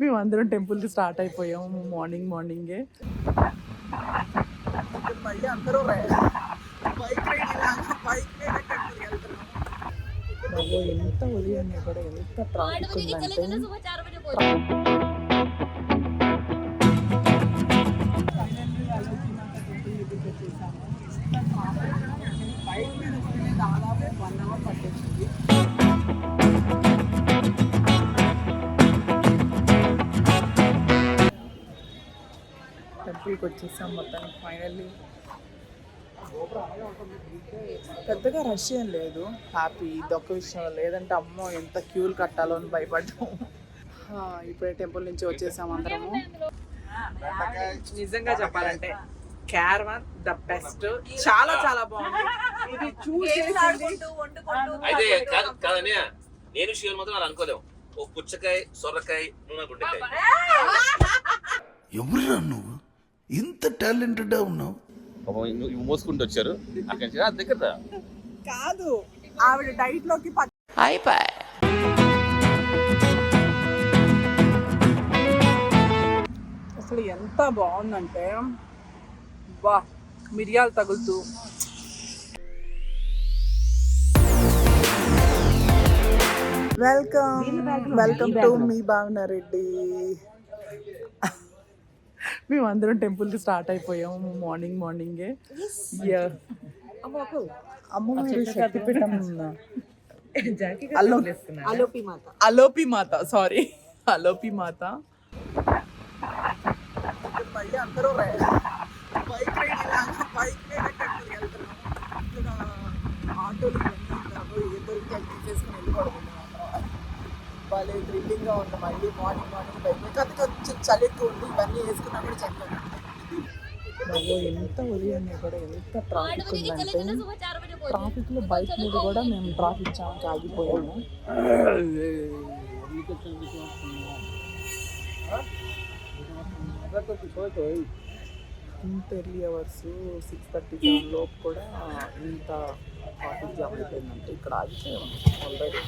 మేము అందరం టెంపుల్కి స్టార్ట్ అయిపోయాము మార్నింగ్ మార్నింగే మళ్ళీ అందరూ బైక్ బాబో ఎంత ఉదయం కూడా ఎంత ట్రాఫిక్ ఉందంటే టెంపుల్కి వచ్చేసాం మొత్తానికి ఫైనల్లీ పెద్దగా రష్ ఏం లేదు. హ్యాపీ ఇదొక్క విషయం లేదంటే అమ్మో ఎంత క్యూలు కట్టాలో అని భయపడ్డాము ఇప్పుడే టెంపుల్ నుంచి వచ్చేసాం అందరము. నిజంగా చెప్పాలంటే క్యారవాన్ ద బెస్ట్ చాలా చాలా బాగుంది. ఇది చూసి అయితే కాదనే నేను షియర్ మాత్రం అలా అనుకోలేము. ఓ పుచ్చకాయ సొరకాయ నూనె గుండెకాయ. ఎవరురా నువ్వు? ఇంత టాలెంటెడ్గా ఉన్నావు? మోసుకుంటూ వచ్చారు. అక్కడి నుంచి "ఆ, దగ్గర రా." కాదు ఆవిడ డైట్లోకి ప- అసలు ఎంత బాగుందంటే వా మిరియాలు తగులుతూ. వెల్కమ్ వెల్కమ్ టు మీ భావనారెడ్డి మేము అందరం టెంపుల్కి స్టార్ట్ అయిపోయాము మార్నింగ్ మార్నింగే. అమ్మవారి శక్తిపీఠం అలో అలోపి మాత. అలోపి మాత సారీ అలోపి మాత. అందరూ బైక్ రైడ్ బైక్ ఆటోలు ఏ దొరికి అది తీసేసుకుని వెళ్ళిపోవడం భలే థ్రిల్లింగ్గా ఉంది మళ్ళీ మార్నింగ్ మార్నింగ్ బైక్ కాదు కొంచెం చలి ఎక్కువ ఉంది ఇవన్నీ వేసుకున్నా కూడా చలి బాబో ఎంత ఉదయం కూడా ఎంత ట్రాఫిక్ ఉందంటే. ట్రాఫిక్లో బైక్ మీద కూడా మేము ట్రాఫిక్ జామ్ ఆగిపోయాము. ఇంత early hours six thirty seven లోపు కూడా ఇంత ట్రాఫిక్ జామ్ అయిపోయిందంటే ఇక్కడ ఆగిపోయాము. ఆల్రెడీ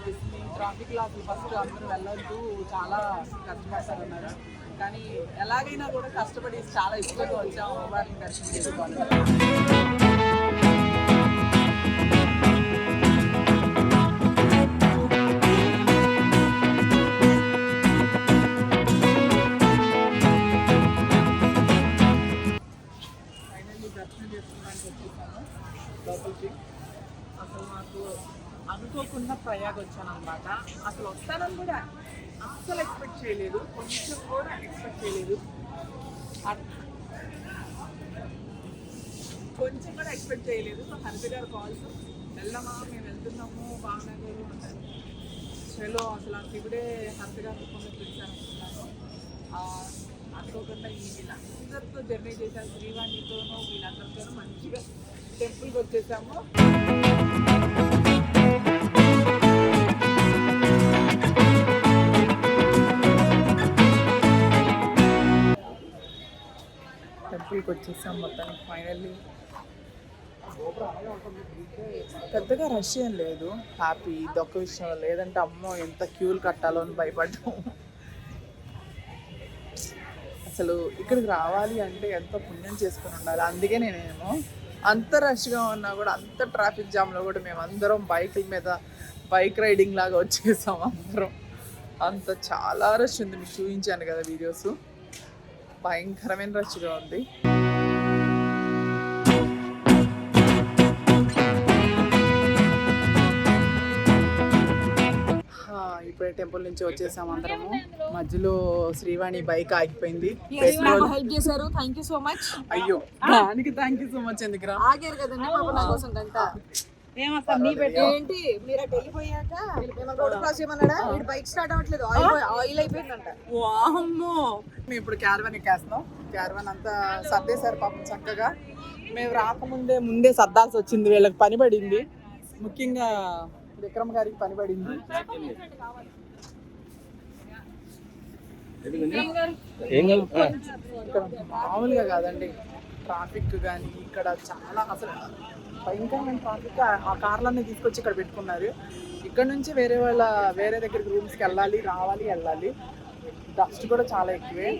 అనిపిస్తుంది. ట్రాఫిక్లో అసలు ఫస్ట్ అందరూ వెళ్ళొద్దు చాలా కష్టపడతారు కష్టపడతారన్నారు కానీ ఎలాగైనా కూడా కష్టపడి చాలా ఇష్టంగా వచ్చాము అమ్మవారిని దర్శనం చేసుకోవాలి. దర్శనం చేసుకోవడానికి వచ్చేసాను. లోపలికి. అసలు మాకు అనుకోకుండా ప్రయాగ వచ్చాను అనమాట అసలు వస్తానని కూడా అస్సలు ఎక్స్పెక్ట్ చేయలేదు. కొంచెం కూడా ఎక్స్పెక్ట్ చేయలేదు. కొంచెం కూడా ఎక్స్పెక్ట్ చేయలేదు. సో హరిత గారు కాల్స్ వెళ్ళమా మేము వెళ్తున్నాము. బాగా గారు అంటారు చలో అసలు అంత ఇప్పుడే హరిత గారు కొంచెం పిలిచాను అనుకోకుండా ఈ వీళ్ళందరితో జర్నీ చేశాను శ్రీవాణితోనూ వీళ్ళందరితోనూ మంచిగా టెంపుల్కి వచ్చేసాము. టెంపుల్కి వచ్చేసాం మొత్తానికి ఫైనల్లీ. పెద్దగా రష్ ఏం లేదు. హ్యాపీ ఇదొక్క విషయం లేదంటే అమ్మో ఎంత క్యూలు కట్టాలో అని భయపడ్డాము అసలు ఇక్కడికి రావాలి అంటే ఎంతో పుణ్యం చేసుకొని ఉండాలి. అందుకే నేనేమో అంత రష్గా ఉన్నా కూడా అంత ట్రాఫిక్ జామ్లో కూడా మేము అందరం బైకుల మీద బైక్ రైడింగ్ లాగా వచ్చేసాం అందరం. అంత చాలా రష్ ఉంది. మీకు చూపించాను కదా వీడియోస్. భయంకరమైన రచ్చుగా ఉంది. ఇప్పుడే టెంపుల్ నుంచి వచ్చేసాం అందరము. మధ్యలో శ్రీవాణి బైక్ ఆగిపోయింది. హెల్ప్ చేశారు. థ్యాంక్ యూ సో మచ్ అయ్యో ah. దానికి థ్యాంక్ యూ సో మచ్ ఎందుకు ఆగారు కదండి కోసం ఏంటి? మీరు అటు వెళ్ళిపోయాక రోడ్ క్రాస్ చేయమన్నాడా? వీడు బైక్ స్టార్ట్ అవ్వట్లేదు. ఆయిల్ ఆయిల్ అయిపోయిందంట. వామ్మో. మేము ఇప్పుడు క్యారవన్ ఎక్కేస్తున్నాం. క్యారవన్ అంతా సర్దేశారు పాపం చక్కగా. మేము రాకముందే ముందే సర్దాల్సి వచ్చింది. వీళ్ళకి పని పడింది. ముఖ్యంగా విక్రమ్ గారికి పని పడింది. ఇక్కడ మామూలుగా కాదండి. ట్రాఫిక్ కానీ ఇక్కడ చాలా అసలు భయంకరమైన ట్రాఫిక్ ఆ కార్లన్నీ తీసుకొచ్చి ఇక్కడ పెట్టుకున్నారు. ఇక్కడ నుంచి వేరే వాళ్ళ వేరే దగ్గరికి రూమ్స్కి వెళ్ళాలి రావాలి వెళ్ళాలి. డస్ట్ కూడా చాలా ఎక్కువే.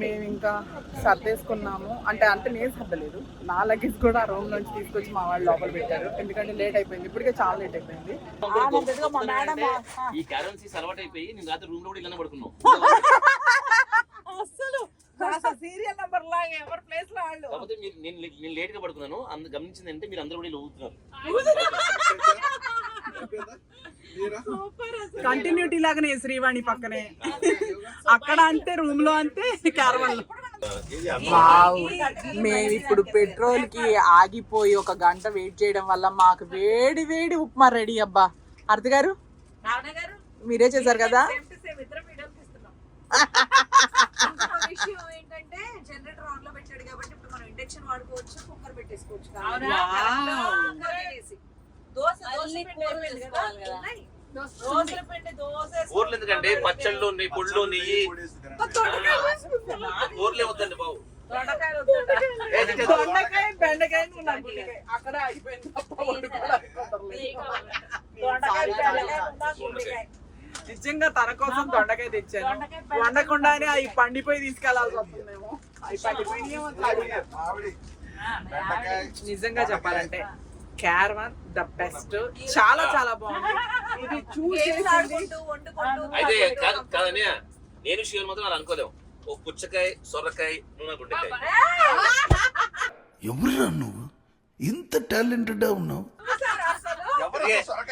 మేము ఇంకా సర్దేసుకున్నాము. అంటే అంటే నేను సర్దలేదు. నా లగేజ్ కూడా ఆ రూమ్ నుంచి తీసుకొచ్చి మా వాళ్ళు లోపల పెట్టారు. ఎందుకంటే లేట్ అయిపోయింది. ఇప్పటికే చాలా లేట్ అయిపోయింది. ఈ క్యారన్ సీస్ అలవాటు అయిపోయి నేను రాత్రి రూమ్లో కూడా అసలు సీరియల్ నెంబర్ లాగా ఎవరి ప్లేస్లో వాళ్ళు? కాకపోతే మీరు నేను నేను లేట్గా పడుకున్నాను. అందు గమనించింది అంటే మీరు అందరూ కూడా ఇలా ఊగుతున్నారు. కంటిన్యూటీ లాగానే శ్రీవాణి పక్కనే. అక్కడ అంతే రూమ్లో అంతే క్యారవన్ మేము ఇప్పుడు పెట్రోల్కి ఆగిపోయి ఒక గంట వెయిట్ చేయడం వల్ల మాకు వేడి వేడి ఉప్మా రెడీ అబ్బా. అర్తి గారు? మీరే చేశారు కదా? విషయం ఏంటంటే జనరేటర్ ఆన్లో పెట్టాడు కాబట్టి ఇప్పుడు మనం ఇండక్షన్ వాడుకోవచ్చు కుక్కర్ పెట్టేసుకోవచ్చు ఉన్నాయి. ఊర్లు ఎందుకంటే పచ్చళ్ళు నెయ్యి పొళ్ళు నెయ్యి ఊర్లే వద్దండి బాబు. దొండకాయ బెండకాయ. అక్కడ అయిపోయింది. నిజంగా తన కోసం దొండకాయ తెచ్చాను. వండకుండానే అవి పండిపోయి తీసుకెళ్ళాల్సి వస్తుందేమో అవి తెలియదు. నిజంగా చెప్పాలంటే క్యారవన్ ద బెస్ట్. చాలా చాలా బాగుంది. ఇది చూసి కాదనే నేను శివన్ మాత్రం అలా అనుకోలేము. ఓ పుచ్చకాయ సొరకాయ నూనె గుండెకాయ. ఎవరురా నువ్వు? ఇంత టాలెంటెడ్గా ఉన్నావు.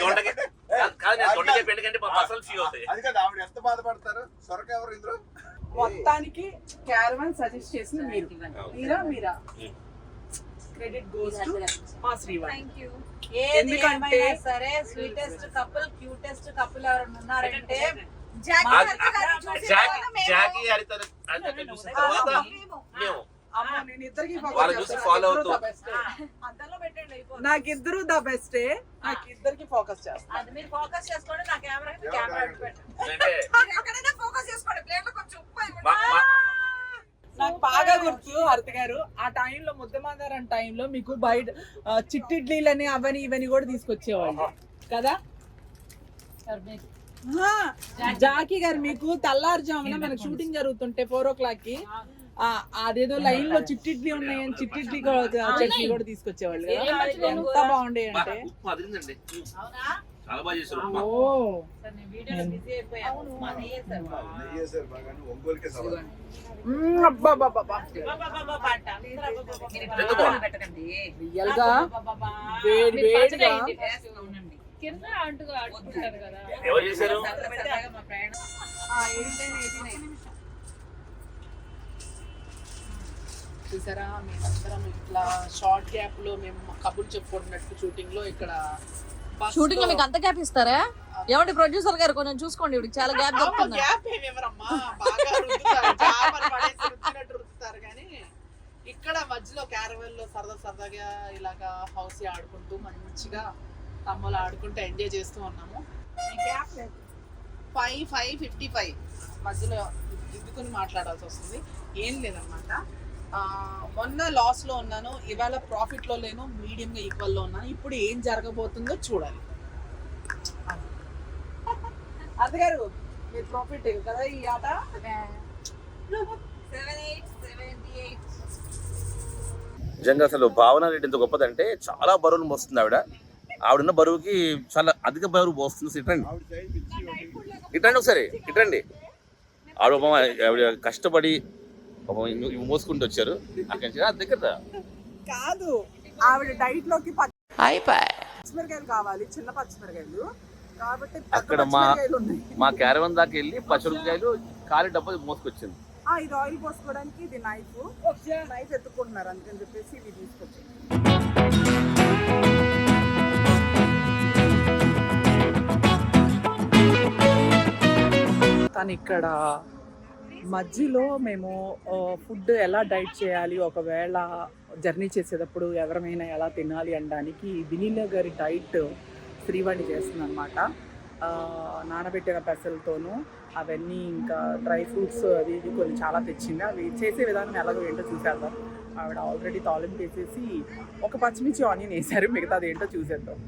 దొండకాయ. కాదు, కాదు నేను దొండకాయ పెండకంటే మా అసలు ఫీల్ అవుతాయి. అది కదా ఆవిడ ఎంత బాధపడతారు? సొరకాయ ఎవరు ఇందులో? మొత్తానికి క్యారవన్ సజెస్ట్ చేసింది మీరు. మీరా మీరా? క్రెడిట్ గోస్ టు మా శ్రీవాణి. ఎందుకంటే- సరే స్వీటెస్ట్ కపుల్ క్యూటెస్ట్ కపుల్ ఎవరైనా ఉన్నారంటే జాకీ హరిత చూసిన మేము- చూసిన నేను ఇద్దరికి అవుతూ. నాకిద్దరు ద బెస్టే. నాకు ఇద్దరికి ఫోకస్ చేస్తాను అది మీరు ఫోకస్ చేసుకోండి నా కెమెరా కెమెరా ఎక్కడైనా ఫోకస్ చేసుకోండి లో కొంచెం ఉప్పు నాకు బాగా గుర్తు హరిత గారు ఆ టైంలో ముద్దమందారం టైంలో మీకు బయట చిట్టిడ్లీలని అవని ఇవని కూడా తీసుకొచ్చేవాళ్ళు. కదా? ఆ, జాకీ గారు మీకు తెల్లారుజామున మనకు షూటింగ్ జరుగుతుంటే ఫోర్ ఓ క్లాక్కి అదేదో లైన్లో చిట్టిడ్లీ ఉన్నాయని చిట్టిడ్లీ కూడా- చట్నీ కూడా తీసుకొచ్చేవాళ్ళు కదా ఎంత బాగుండే అంటే చాలా బాగా చేశారు ఎవరు చేశారు చూసారా? మేమందరం ఇట్లా షార్ట్ గ్యాప్లో మేము కబుర్లు చెప్పుకుంటున్నట్టు షూటింగ్లో ఇక్కడ షూటింగ్లో మీకు అంత గ్యాప్ ఇస్తారా? ఏమండి ప్రొడ్యూసర్ గారు? కొంచెం చూసుకోండి ఇవిడికి చాలా గ్యాప్ దొరుకుతుంది. గ్యాప్ ఏమి ఇవ్వరమ్మా. బాగా రుద్దుతారు. చేపలు పడేసి రుద్దినట్టు రుద్దుతారు కానీ ఇక్కడ మధ్యలో క్యారవెల్లో సరదా సరదాగా ఇలాగా హౌస్ ఆడుకుంటూ మంచిగా తమ్ములు ఆడుకుంటూ ఎంజాయ్ చేస్తూ ఉన్నాము. ఫైవ్ ఫైవ్ ఫిఫ్టీ ఫైవ్ మధ్యలో దిద్దుకుని మాట్లాడాల్సి వస్తుంది. ఏం లేదనమాట మొన్న లాస్లో ఉన్నాను. ఇవాళ ప్రాఫిట్లో లేను మీడియం గా ఈక్వల్లో ఉన్నాను. ఇప్పుడు ఏం జరగబోతుందో చూడాలి. అత్తగారు మీరు ప్రాఫిట్ కదా ఈ ఆట? నిజంగా అసలు భావన రేట్ ఎంత గొప్పదంటే చాలా బరువులు మోస్తుంది ఆవిడ. ఆవిడున్న బరువుకి చాలా అధిక బరువు మోస్తుంది. ఇటండి. ఇటండి ఒకసారి ఇటండి ఆవిడ కష్టపడి పాపం ఇవి- మోసుకుంటూ వచ్చారు. అక్కడి నుంచి ఆ దగ్గర కాదు ఆవిడ డైట్లోకి పచ్చిమిరకాయలు కావాలి చిన్న పచ్చిమిరకాయలు. కాబట్టి అక్కడ మా పచ్చిమిరపకాయలు ఉన్నాయి. మా క్యారవన్ దాకా వెళ్ళి పచ్చిమిరపకాయలు ఖాళీ డబ్బా మోసుకొచ్చింది. ఆ, ఇది ఆయిల్ పోసుకోవడానికి ఇది నైఫ్ నైఫ్ ఎత్తుకుంటున్నారు అందుకని చెప్పేసి ఇవి తీసుకొచ్చాను తను ఇక్కడ మధ్యలో మేము ఫుడ్ ఎలా డైట్ చేయాలి ఒకవేళ జర్నీ చేసేటప్పుడు ఎవరమైనా ఎలా తినాలి అనడానికి వినీల గారి డైట్ శ్రీవాణి చేస్తుంది అనమాట నానబెట్టిన పెసలతోనూ అవన్నీ ఇంకా డ్రై ఫ్రూట్స్ అవి ఇవి కొన్ని చాలా తెచ్చింది. అవి చేసే విధానం ఎలాగో ఏంటో చూసేద్దాం. ఆవిడ ఆల్రెడీ తాలింపు వేసేసి ఒక పచ్చిమిర్చి ఆనియన్ వేసారు మిగతాది ఏంటో చూసేద్దాం.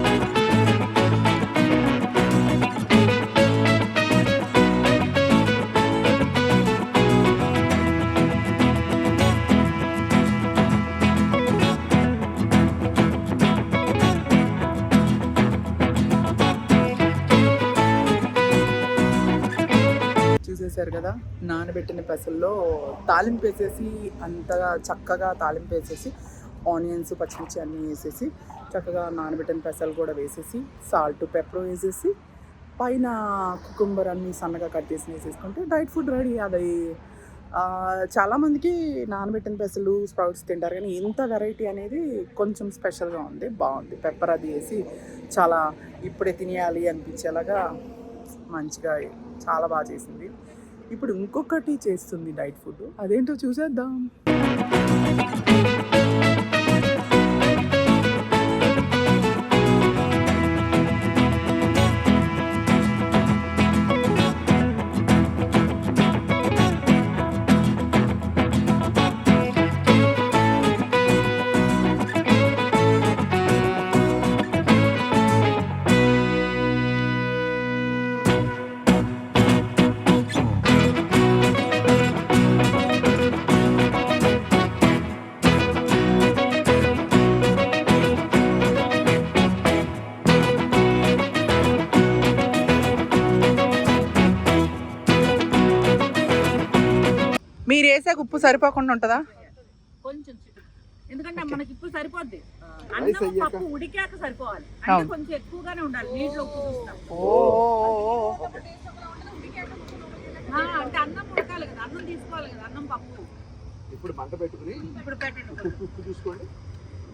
నానబెట్టిన పెసల్లో తాలింపు వేసేసి అంతగా చక్కగా తాలింపు వేసేసి ఆనియన్స్ పచ్చిమిర్చి అన్నీ వేసేసి చక్కగా నానబెట్టిన పెసలు కూడా వేసేసి సాల్ట్ పెప్పర్ వేసేసి పైన కుకుంబర్ అన్నీ సన్నగా కట్ చేసి వేసేసుకుంటే డైట్ ఫుడ్ రెడీ. అది చాలామందికి నానబెట్టిన పెసలు స్ప్రౌట్స్ తింటారు కానీ ఇంత వెరైటీ అనేది కొంచెం స్పెషల్గా ఉంది బాగుంది. పెప్పర్ అది వేసి చాలా ఇప్పుడే తినేయాలి అనిపించేలాగా మంచిగా చాలా బాగా చేసింది. ఇప్పుడు ఇంకొకటి చేస్తుంది డైట్ ఫుడ్. అదేంటో చూసేద్దాం. ఉప్పు సరిపోకుండా ఉంటుందా? కొంచెం ఎందుకంటే మనకి ఇప్పుడు సరిపోద్ది. అన్నం పప్పు ఉడికాక సరిపోవాలి. అంటే. కొంచెం ఎక్కువగానే ఉండాలి. నీటిలో ఉప్పు చూస్తాం. అంటే అన్నం ఉడకాలి కదా. అన్నం తీసుకోవాలి కదా. అన్నం పప్పు. ఇప్పుడు మంట పెట్టుకుని ఇప్పుడు పెట్టండి. ఉప్పు చూసుకోండి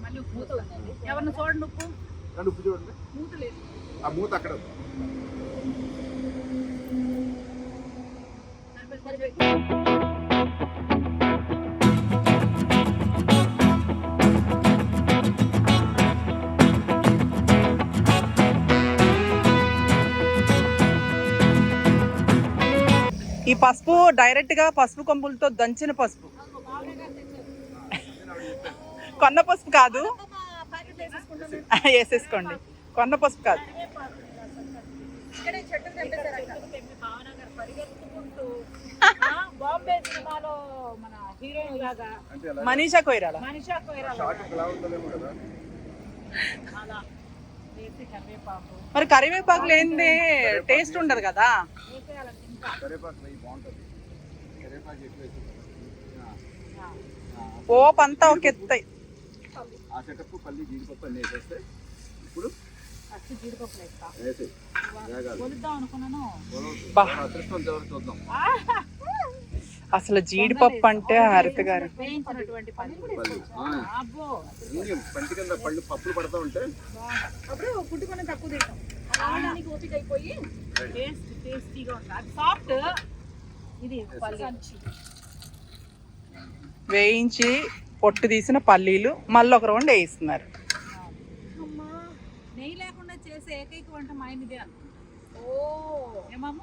మళ్ళీ ఉప్పు ఎవరిని చూడండి ఉప్పు? రెండు ఉప్పు చూడండి. మూత లేదు. ఆ మూత అక్కడ. ఉంది. పసుపు డైరెక్ట్గా పసుపు కొంపులతో దంచిన పసుపు. కొన్న పసుపు కాదు. వేసేసుకోండి. కొన్న పసుపు కాదు. బాంబే సినిమాలో మన హీరోయిన్ లాగా అంటే అలా మనీషా కొయిరాలా? మరి కరివేపాకు లేనిదే టేస్ట్ ఉండదు కదా. నెయ్యి బాగుంటుంది. కరివేపాకు ఎక్కువ వేసి పోపు అంతా ఒక ఎత్తాయి ఆ చెట్టప్పు పల్లి జీడిపప్పు అన్నీ వేసేస్తే ఇప్పుడు అసలు జీడిపప్పు అంటే హరిత గారు. పంటి కింద పళ్ళు పప్పులు పడతా ఉంటే? అప్పుడు తక్కువ టేస్టీగా ఉంటుంది సాఫ్ట్ ఇది పల్లి. వేయించి పొట్టు తీసిన పల్లీలు మళ్ళీ ఒక రౌండ్ వేయిస్తున్నారు. నెయ్యి లేకుండా చేసే ఏకైక వంట మా ఆయన ఇదే ఓ. ఏమాము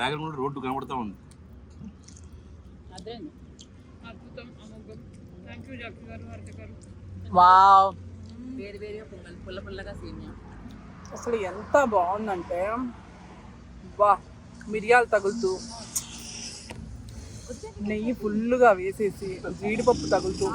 బ్యాక్గ్రౌండ్ రోడ్డు కనబడతా ఉంది అదే అద్భుతం అమోఘం థ్యాంక్ యూ డాక్టర్ గారు హారిక గారు వావ్ పుల్ల పుల్లగా సేమియా అసలు ఎంత బాగుందంటే వా మిరియాలు తగులుతూ నెయ్యి ఫుల్గా వేసేసి జీడిపప్పు తగులుతూ